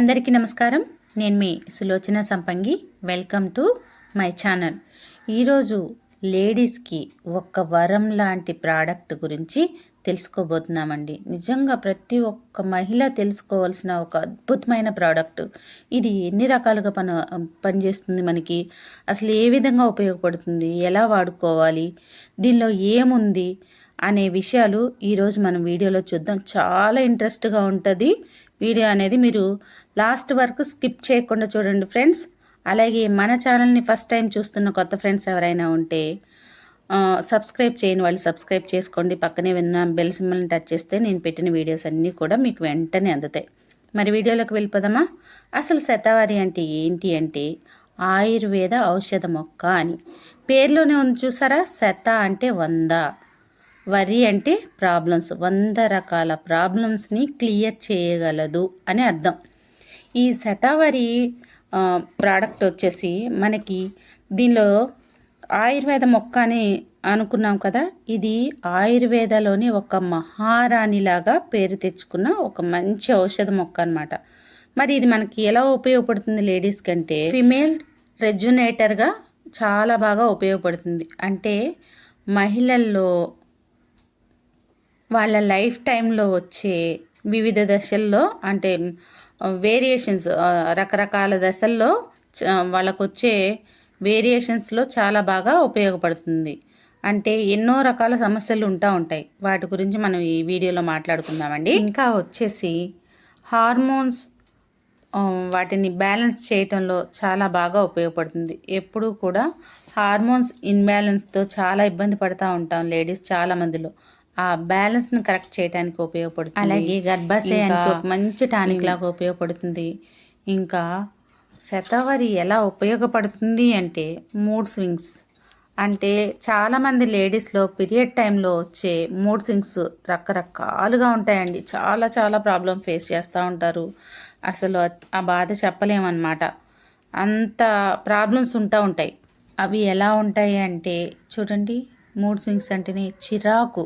అందరికీ నమస్కారం. నేను మీ Sulochana Sampangi. Welcome to my channel ఈరోజు లేడీస్కి ఒక వరం లాంటి ప్రోడక్ట్ గురించి తెలుసుకోబోతున్నామండి. నిజంగా ప్రతి ఒక్క మహిళ తెలుసుకోవాల్సిన ఒక అద్భుతమైన ప్రోడక్ట్ ఇది ఎన్ని రకాలుగా పని పనిచేస్తుంది మనకి? అసలు ఏ విధంగా ఉపయోగపడుతుంది? ఎలా వాడుకోవాలి? దీనిలో ఏముంది? అనే విషయాలు ఈరోజు మనం వీడియోలో చూద్దాం. చాలా ఇంట్రెస్ట్గా ఉంటుంది. వీడియో అనేది మీరు లాస్ట్ వరకు స్కిప్ చేయకుండా చూడండి ఫ్రెండ్స్. అలాగే మన ఛానల్ని ఫస్ట్ టైం చూస్తున్న కొత్త ఫ్రెండ్స్ ఎవరైనా ఉంటే సబ్స్క్రైబ్ చేయని వాళ్ళు సబ్స్క్రైబ్ చేసుకోండి. పక్కనే విన్న బెల్ సింబల్ని టచ్ చేస్తే నేను పెట్టిన వీడియోస్ అన్నీ కూడా మీకు వెంటనే అందుతాయి. మరి వీడియోలోకి వెళ్ళిపోదామా? అసలు శతావారి అంటే ఏంటి అంటే ఆయుర్వేద ఔషధ మొక్క అని. పేర్లోనే ఉంది చూసారా? శత అంటే వంద. వరి అంటే ప్రాబ్లమ్స్. వంద రకాల ప్రాబ్లమ్స్ని క్లియర్ చేయగలదు అని అర్థం. ఈ శతావరి ప్రోడక్ట్ వచ్చేసి మనకి దీనిలో ఆయుర్వేద మొక్క అని అనుకున్నాం కదా ఇది ఆయుర్వేదలోని ఒక మహారాణిలాగా పేరు తెచ్చుకున్న ఒక మంచి ఔషధ మొక్క అనమాట మరి ఇది మనకి ఎలా ఉపయోగపడుతుంది లేడీస్ కంటే? ఫిమేల్ రెజ్యునేటర్గా చాలా బాగా ఉపయోగపడుతుంది. అంటే మహిళల్లో వాళ్ళ లైఫ్ టైంలో వచ్చే వివిధ దశల్లో అంటే వేరియేషన్స్ రకరకాల దశల్లో వాళ్ళకు వచ్చే వేరియేషన్స్లో చాలా బాగా ఉపయోగపడుతుంది. అంటే ఎన్నో రకాల సమస్యలు ఉంటా ఉంటాయి. వాటి గురించి మనం ఈ వీడియోలో మాట్లాడుకుందామండి. ఇంకా వచ్చేసి హార్మోన్స్ వాటిని బ్యాలెన్స్ చేయటంలో చాలా బాగా ఉపయోగపడుతుంది. ఎప్పుడూ కూడా హార్మోన్స్ ఇన్బ్యాలెన్స్తో చాలా ఇబ్బంది పడుతూ ఉంటాం లేడీస్ చాలా మందిలో. ఆ బ్యాలెన్స్ని కరెక్ట్ చేయడానికి ఉపయోగపడుతుంది. అలాగే గర్భాశయానికి ఒక మంచి టానిక్ లాగా ఉపయోగపడుతుంది. ఇంకా శతవరి ఎలా ఉపయోగపడుతుంది అంటే మూడ్ స్వింగ్స్. అంటే చాలామంది లేడీస్లో పీరియడ్ టైంలో వచ్చే మూడ్ స్వింగ్స్ రకరకాలుగా ఉంటాయండి. చాలా చాలా ప్రాబ్లం ఫేస్ చేస్తూ ఉంటారు. అసలు ఆ బాధ చెప్పలేమన్నమాట. అంత ప్రాబ్లమ్స్ ఉంటా ఉంటాయి. అవి ఎలా ఉంటాయి అంటే చూడండి మూడ్ స్వింగ్స్ అంటేనే చిరాకు.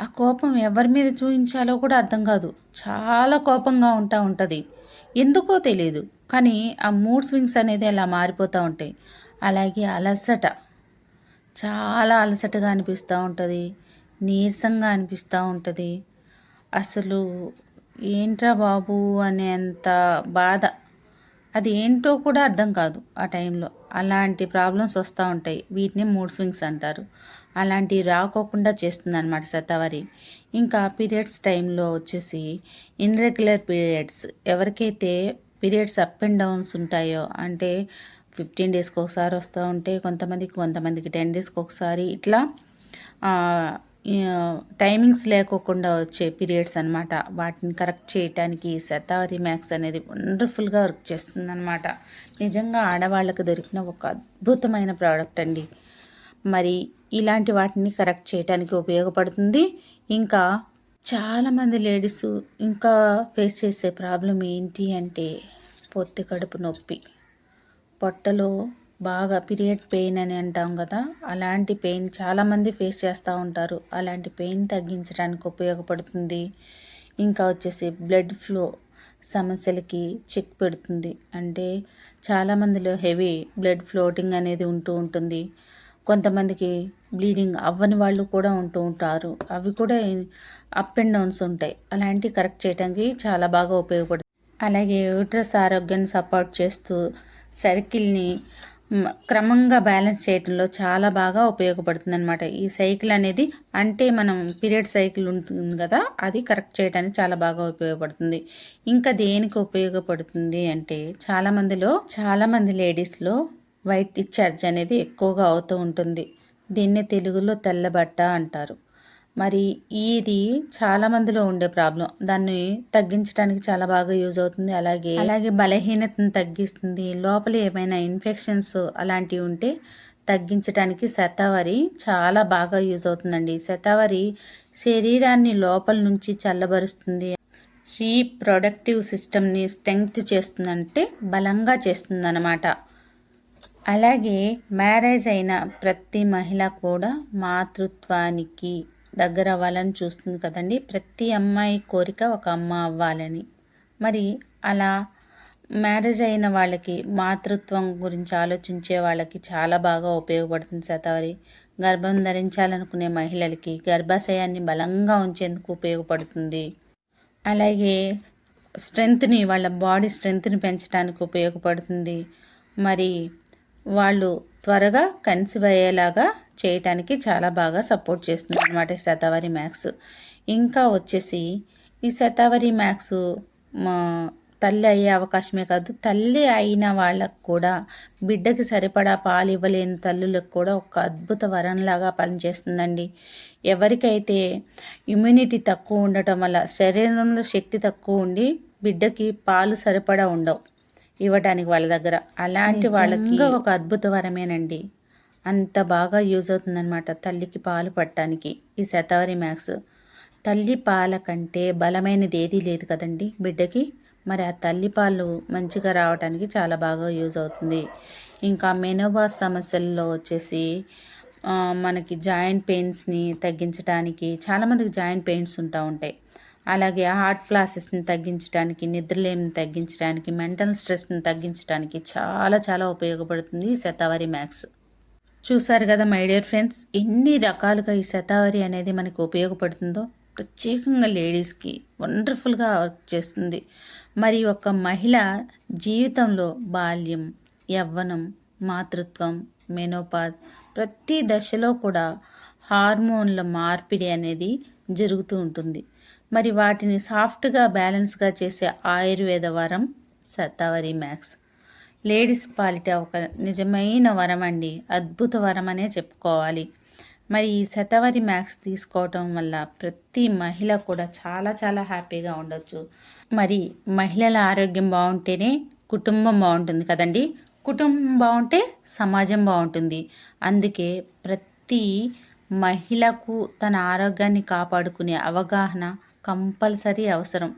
ఆ కోపం ఎవరి మీద చూపించాలో కూడా అర్థం కాదు. చాలా కోపంగా ఉంటా ఉంటుంది. ఎందుకో తెలియదు కానీ ఆ మూడ్ స్వింగ్స్ అనేది అలా మారిపోతూ ఉంటాయి. అలాగే అలసట. చాలా అలసటగా అనిపిస్తూ ఉంటుంది. నీరసంగా అనిపిస్తూ ఉంటుంది. అసలు ఏంట్రా బాబు అనేంత బాధ. అది ఏంటో కూడా అర్థం కాదు ఆ టైంలో. అలాంటి ప్రాబ్లమ్స్ వస్తూ ఉంటాయి. వీటిని మూడ్ స్వింగ్స్ అంటారు. అలాంటివి రాకోకుండా చేస్తుంది అనమాట శతావరి ఇంకా పీరియడ్స్ టైంలో వచ్చేసి ఇన్రెగ్యులర్ పీరియడ్స్ ఎవరికైతే పీరియడ్స్ అప్ అండ్ డౌన్స్ ఉంటాయో అంటే ఫిఫ్టీన్ డేస్కి ఒకసారి వస్తూ ఉంటే కొంతమందికి కొంతమందికి టెన్ డేస్కి ఒకసారి ఇట్లా టైమింగ్స్ లేకోకుండా వచ్చే పీరియడ్స్ అనమాట వాటిని కరెక్ట్ చేయటానికి శతావరి మ్యాక్స్ అనేది వండర్ఫుల్గా వర్క్ చేస్తుందనమాట నిజంగా ఆడవాళ్ళకు దొరికిన ఒక అద్భుతమైన ప్రోడక్ట్ అండి. మరి ఇలాంటి వాటిని కరెక్ట్ చేయడానికి ఉపయోగపడుతుంది. ఇంకా చాలామంది లేడీస్ ఇంకా ఫేస్ చేసే ప్రాబ్లం ఏంటి అంటే పొత్తి కడుపు నొప్పి. పొట్టలో బాగా పీరియడ్ పెయిన్ అని అంటాం కదా అలాంటి పెయిన్ చాలామంది ఫేస్ చేస్తూ ఉంటారు. అలాంటి పెయిన్ తగ్గించడానికి ఉపయోగపడుతుంది. ఇంకా వచ్చేసి బ్లడ్ ఫ్లో సమస్యలకి చెక్ పెడుతుంది. అంటే చాలామందిలో హెవీ బ్లడ్ ఫ్లోటింగ్ అనేది ఉంటూ ఉంటుంది. కొంతమందికి బ్లీడింగ్ అవ్వని వాళ్ళు కూడా ఉంటూ ఉంటారు. అవి కూడా అప్ అండ్ డౌన్స్ ఉంటాయి. అలాంటివి కరెక్ట్ చేయడానికి చాలా బాగా ఉపయోగపడుతుంది. అలాగే యూట్రస్ ఆరోగ్యాన్ని సపోర్ట్ చేస్తూ సర్కిల్ని క్రమంగా బ్యాలెన్స్ చేయడంలో చాలా బాగా ఉపయోగపడుతుంది అనమాట ఈ సైకిల్ అనేది అంటే మనం పీరియడ్ సైకిల్ ఉంటుంది కదా అది కరెక్ట్ చేయడానికి చాలా బాగా ఉపయోగపడుతుంది. ఇంకా దేనికి ఉపయోగపడుతుంది అంటే చాలామందిలో చాలామంది లేడీస్లో వైట్ డిశ్చార్జ్ అనేది ఎక్కువగా అవుతూ ఉంటుంది. దీన్ని తెలుగులో తెల్లబట్ట అంటారు. మరి ఇది చాలా మందిలో ఉండే ప్రాబ్లం. దాన్ని తగ్గించడానికి చాలా బాగా యూజ్ అవుతుంది. అలాగే అలాగే బలహీనతను తగ్గిస్తుంది. లోపల ఏమైనా ఇన్ఫెక్షన్స్ అలాంటివి ఉంటే తగ్గించడానికి శతావరి చాలా బాగా యూజ్ అవుతుందండి. శతావరి శరీరాన్ని లోపల నుంచి చల్లబరుస్తుంది. రీప్రొడక్టివ్ సిస్టమ్ని స్ట్రెంగ్త్ చేస్తుందంటే బలంగా చేస్తుందన్నమాట. అలాగే మ్యారేజ్ అయిన ప్రతి మహిళ కూడా మాతృత్వానికి దగ్గర అవ్వాలని చూస్తుంది కదండి. ప్రతి అమ్మాయి కోరిక ఒక అమ్మ అవ్వాలని. మరి అలా మ్యారేజ్ అయిన వాళ్ళకి మాతృత్వం గురించి ఆలోచించే వాళ్ళకి చాలా బాగా ఉపయోగపడుతుంది శతావరి. గర్భం ధరించాలనుకునే మహిళలకి గర్భాశయాన్ని బలంగా ఉంచేందుకు ఉపయోగపడుతుంది. అలాగే స్ట్రెంగ్త్ని వాళ్ళ బాడీ స్ట్రెంగ్త్ని పెంచడానికి ఉపయోగపడుతుంది. మరి వాళ్ళు త్వరగా కన్సీవ్ అయ్యేలాగా చేయటానికి చాలా బాగా సపోర్ట్ చేస్తుంది అనమాట ఈ శతావరి మ్యాక్స్. ఇంకా వచ్చేసి ఈ శతావరి మ్యాక్స్ తల్లి అయ్యే అవకాశమే కాదు తల్లి అయిన వాళ్ళకు కూడా బిడ్డకి సరిపడా పాలు ఇవ్వలేని తల్లులకు కూడా ఒక అద్భుత వరంలాగా పనిచేస్తుందండి. ఎవరికైతే ఇమ్యూనిటీ తక్కువ ఉండటం వల్ల శరీరంలో శక్తి తక్కువ ఉండి బిడ్డకి పాలు సరిపడా ఉండవు. ఇవ్వటానికి వాళ్ళ దగ్గర. అలాంటి వాళ్ళకి ఒక అద్భుత వరమేనండి అంత బాగా యూజ్ అవుతుందన్నమాట తల్లికి పాలు పట్టడానికి ఈ శతావరి మ్యాక్స్. తల్లి పాల కంటే బలమైనది ఏదీ లేదు కదండి బిడ్డకి. మరి ఆ తల్లిపాలు మంచిగా రావడానికి చాలా బాగా యూజ్ అవుతుంది. ఇంకా మెనోబాస్ సమస్యల్లో వచ్చేసి మనకి జాయింట్ పెయిన్స్ని తగ్గించడానికి చాలామందికి జాయింట్ పెయిన్స్ ఉంటా ఉంటాయి. అలాగే హార్ట్ ఫ్లాసెస్ని తగ్గించడానికి నిద్రలేమిని తగ్గించడానికి మెంటల్ స్ట్రెస్ని తగ్గించడానికి చాలా చాలా ఉపయోగపడుతుంది ఈ శతావరి మ్యాక్స్ చూసారు కదా మై డియర్ ఫ్రెండ్స్ ఎన్ని రకాలుగా ఈ శతావరి అనేది మనకు ఉపయోగపడుతుందో? ప్రత్యేకంగా లేడీస్కి వండర్ఫుల్గా వర్క్ చేస్తుంది. మరి ఒక మహిళ జీవితంలో బాల్యం యవ్వనం మాతృత్వం మెనోపాజ్ ప్రతి దశలో కూడా హార్మోన్ల మార్పిడి అనేది జరుగుతూ ఉంటుంది. మరి వాటిని సాఫ్ట్గా బ్యాలెన్స్గా చేసే ఆయుర్వేద వరం సత్తావరి మ్యాక్స్. లేడీస్ పాలిట ఒక నిజమైన వరం అండి. అద్భుత వరం అనే చెప్పుకోవాలి. మరి ఈ శతవరి మ్యాక్స్ తీసుకోవటం వల్ల ప్రతి మహిళ కూడా చాలా చాలా హ్యాపీగా ఉండొచ్చు. మరి మహిళల ఆరోగ్యం బాగుంటేనే కుటుంబం బాగుంటుంది కదండి. కుటుంబం బాగుంటే సమాజం బాగుంటుంది. అందుకే ప్రతి మహిళకు తన ఆరోగ్యాన్ని కాపాడుకునే అవగాహన కంపల్సరీ అవసరం.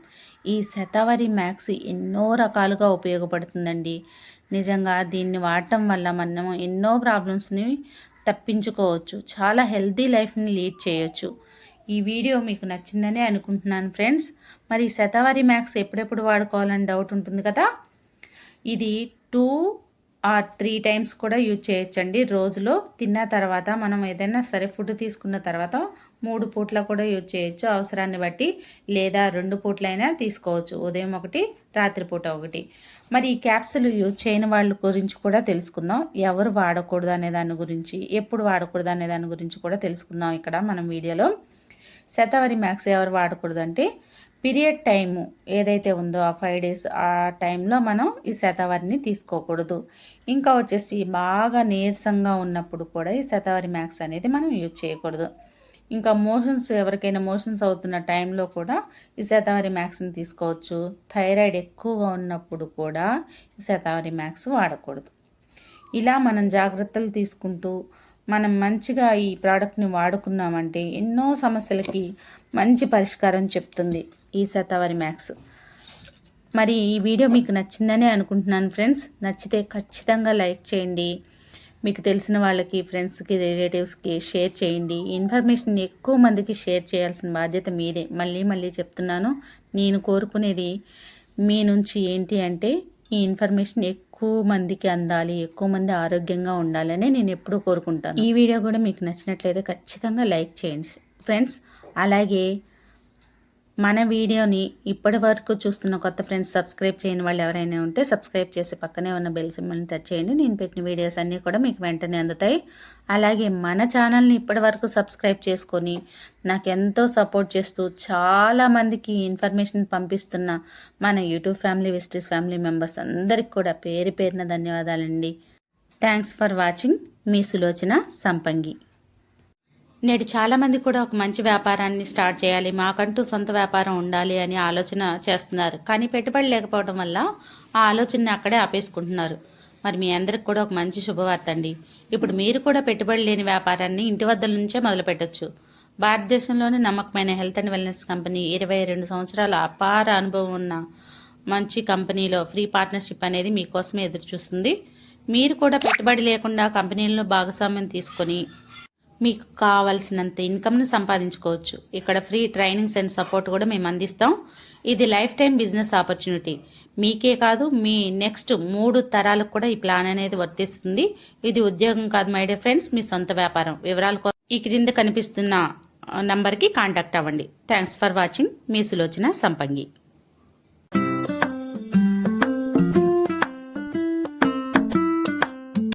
ఈ శతవరి మ్యాక్స్ ఎన్నో రకాలుగా ఉపయోగపడుతుందండి. నిజంగా దీన్ని వాడటం వల్ల మనం ఎన్నో ప్రాబ్లమ్స్ని తప్పించుకోవచ్చు. చాలా హెల్తీ లైఫ్ని లీడ్ చేయొచ్చు. ఈ వీడియో మీకు నచ్చిందని అనుకుంటున్నాను ఫ్రెండ్స్. మరి శతవారి మ్యాక్స్ ఎప్పుడెప్పుడు వాడుకోవాలని డౌట్ ఉంటుంది కదా? ఇది టూ ఆర్ త్రీ టైమ్స్ కూడా యూజ్ చేయొచ్చండి. రోజులో తిన్న తర్వాత మనం ఏదైనా సరే ఫుడ్ తీసుకున్న తర్వాత మూడు పూట్ల కూడా యూజ్ చేయొచ్చు. అవసరాన్ని బట్టి లేదా రెండు పూట్లైనా తీసుకోవచ్చు. ఉదయం ఒకటి రాత్రిపూట ఒకటి. మరి ఈ క్యాప్సులు యూజ్ చేయని వాళ్ళ గురించి కూడా తెలుసుకుందాం. ఎవరు వాడకూడదు అనే దాని గురించి ఎప్పుడు వాడకూడదు అనే దాని గురించి కూడా తెలుసుకుందాం ఇక్కడ మనం వీడియోలో. శతవరి మ్యాక్స్ ఎవరు వాడకూడదు అంటే పీరియడ్ టైము ఏదైతే ఉందో ఆ ఫైవ్ డేస్ ఆ టైంలో మనం ఈ శతావరిని తీసుకోకూడదు. ఇంకా వచ్చేసి బాగా నీరసంగా ఉన్నప్పుడు కూడా ఈ శతావరి మ్యాక్స్ అనేది మనం యూజ్ చేయకూడదు. ఇంకా మోషన్స్ ఎవరికైనా మోషన్స్ అవుతున్న టైంలో కూడా ఈ శతావరి మ్యాక్స్ని తీసుకోవచ్చు. థైరాయిడ్ ఎక్కువగా ఉన్నప్పుడు కూడా ఈ శతావరి మ్యాక్స్ వాడకూడదు. ఇలా మనం జాగ్రత్తలు తీసుకుంటూ మనం మంచిగా ఈ ప్రోడక్ట్ని వాడుకున్నామంటే ఎన్నో సమస్యలకి మంచి పరిష్కారం చెప్తుంది ఈ శతావరి మ్యాక్స్. మరి ఈ వీడియో మీకు నచ్చిందని అనుకుంటున్నాను ఫ్రెండ్స్. నచ్చితే ఖచ్చితంగా లైక్ చేయండి. మీకు తెలిసిన వాళ్ళకి ఫ్రెండ్స్కి రిలేటివ్స్కి షేర్ చేయండి. ఇన్ఫర్మేషన్ ఎక్కువ మందికి షేర్ చేయాల్సిన బాధ్యత మీదే. మళ్ళీ మళ్ళీ చెప్తున్నాను. నేను కోరుకునేది మీ నుంచి ఏంటి అంటే ఈ ఇన్ఫర్మేషన్ ఎక్కువ మందికి అందాలి ఎక్కువ మంది ఆరోగ్యంగా ఉండాలని నేను ఎప్పుడూ కోరుకుంటాను. ఈ వీడియో కూడా మీకు నచ్చినట్లయితే ఖచ్చితంగా లైక్ చేయండి. ఫ్రెండ్స్ అలాగే మన వీడియోని ఇప్పటి వరకు చూస్తున్న కొత్త ఫ్రెండ్స్ సబ్స్క్రైబ్ చేయని వాళ్ళు ఎవరైనా ఉంటే సబ్స్క్రైబ్ చేసి పక్కనే ఉన్న బెల్ సింబల్ని టచ్ చేయండి. నేను పెట్టిన వీడియోస్ అన్నీ కూడా మీకు వెంటనే అందుతాయి. అలాగే మన ఛానల్ని ఇప్పటి వరకు సబ్స్క్రైబ్ చేసుకొని నాకు ఎంతో సపోర్ట్ చేస్తూ చాలామందికి ఇన్ఫర్మేషన్ పంపిస్తున్న మన YouTube family besties family members అందరికి కూడా పేరు పేరున ధన్యవాదాలండి. థ్యాంక్స్ ఫర్ వాచింగ్ మీ సులోచన సంపంగి. నేడు చాలామంది కూడా ఒక మంచి వ్యాపారాన్ని స్టార్ట్ చేయాలి మాకంటూ సొంత వ్యాపారం ఉండాలి అని ఆలోచన చేస్తున్నారు. కానీ పెట్టుబడి లేకపోవడం వల్ల ఆ ఆలోచనని అక్కడే ఆపేసుకుంటున్నారు. మరి మీ అందరికి కూడా ఒక మంచి శుభవార్త అండి. ఇప్పుడు మీరు కూడా పెట్టుబడి లేని వ్యాపారాన్ని ఇంటి వద్ద నుంచే మొదలు పెట్టచ్చు భారతదేశంలోని నమ్మకమైన హెల్త్ అండ్ వెల్నెస్ కంపెనీ ఇరవై రెండు సంవత్సరాల అపార అనుభవం ఉన్న మంచి కంపెనీలో ఫ్రీ పార్ట్నర్షిప్ అనేది మీకోసమే ఎదురు చూస్తుంది మీరు కూడా పెట్టుబడి లేకుండా కంపెనీల్లో భాగస్వామ్యం తీసుకొని మీకు కావాల్సినంత ఇన్కమ్ని సంపాదించుకోవచ్చు. ఇక్కడ ఫ్రీ ట్రైనింగ్స్ అండ్ సపోర్ట్ కూడా మేము అందిస్తాం. ఇది లైఫ్ టైం బిజినెస్ ఆపర్చునిటీ. మీకే కాదు మీ నెక్స్ట్ మూడు తరాలకు కూడా ఈ ప్లాన్ అనేది వర్తిస్తుంది. ఇది ఉద్యోగం కాదు మై డియర్ ఫ్రెండ్స్ మీ సొంత వ్యాపారం. వివరాల కోసం ఈ క్రింద కనిపిస్తున్న నంబర్కి కాంటాక్ట్ అవ్వండి. Thanks for watching. మీ సులోచన సంపంగి.